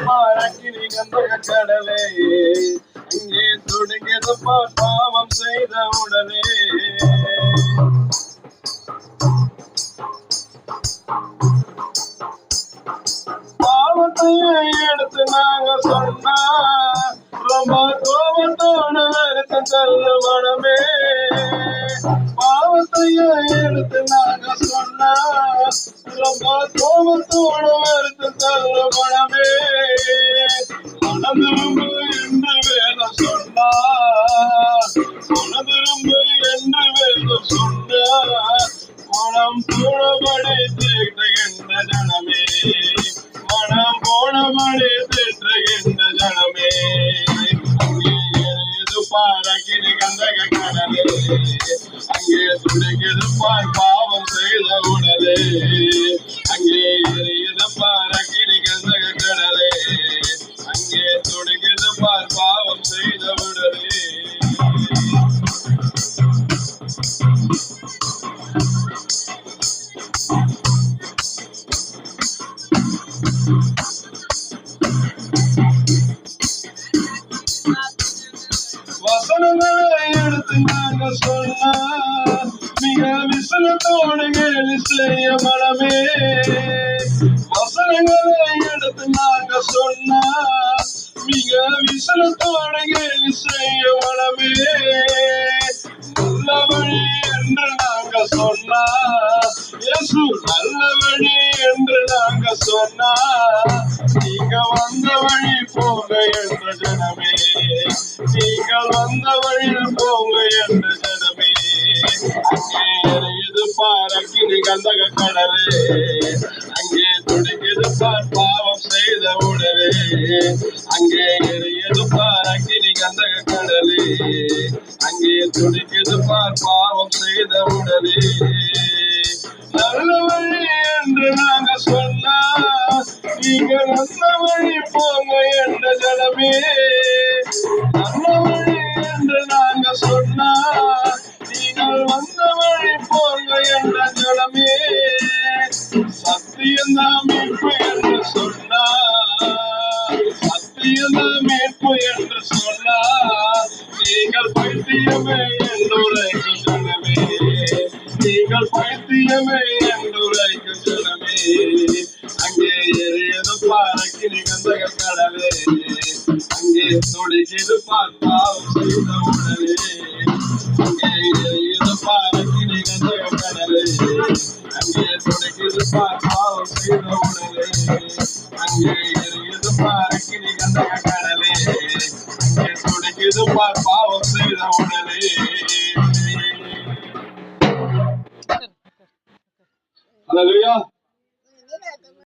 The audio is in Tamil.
பாரக்கினி கந்தக கடலே அங்கே துடிக்கிறது பாவம் செய்த உடனே பாவத்தையே எடுத்து நாங்க சொன்னா ரொம்ப கோபத்தோடு வெறுத்து தள்ள மனமே. பாவத்தையே எடுத்து நாங்க சொன்னா ரொம்ப கோபத்தோடு வெறுத்து தள்ள மனமே. அங்கே எது பாரகிரி கந்தக கடலே. அங்கே துடிக்கிறது பாவம் செய்த உடலே. வசனங்களை எடுத்து நாங்க சொன்னா மிக விசனத்தோடு கேலி செய்ய மனமே. வசனங்களை எடுத்து நாங்க சொன்னா மிக விசனத்தோடு கேலி செய்ய மனமே. நல்ல வழி என்று நாங்க சொன்னா இயேசு நல்ல வழி என்று நாங்க சொன்னா நீங்க வந்த வழி போங்க என்ற ஜனமே. நீங்கள் வந்த வழியில் போங்க என்ற ஜனமே அங்கே எரியுது பார் கந்தக கடலே. அங்கே துடிக்குது பார் பாவம் செய்த உடலே. அங்கே எரியது பார் அக்கினி கந்தக கடலே. அங்கே துடிக்குது பார் பாவம் செய்த உடலே. நல்ல வழி என்று நாங்க சொன்னா நீங்க நல்ல வழி போங்க என்ற ஜனமே. என்ற ஜனமே சத்தியம்தான் மீட்பு என்று சொன்னா சத்தியம்தான் மீட்பு என்று சொன்னா நீங்கள் பைத்தியமே என்று ஜனமே நீங்கள் பைத்தியமே என்று ஜனமே அங்கே எரியது பாரக்கினி கந்தக கடலே அங்கே துடிக்கிறது பார்த்தாவும் செய்த உடனே அங்கே துடிக்கிறது பார்த்தாவும் செய்த உடனே அங்கே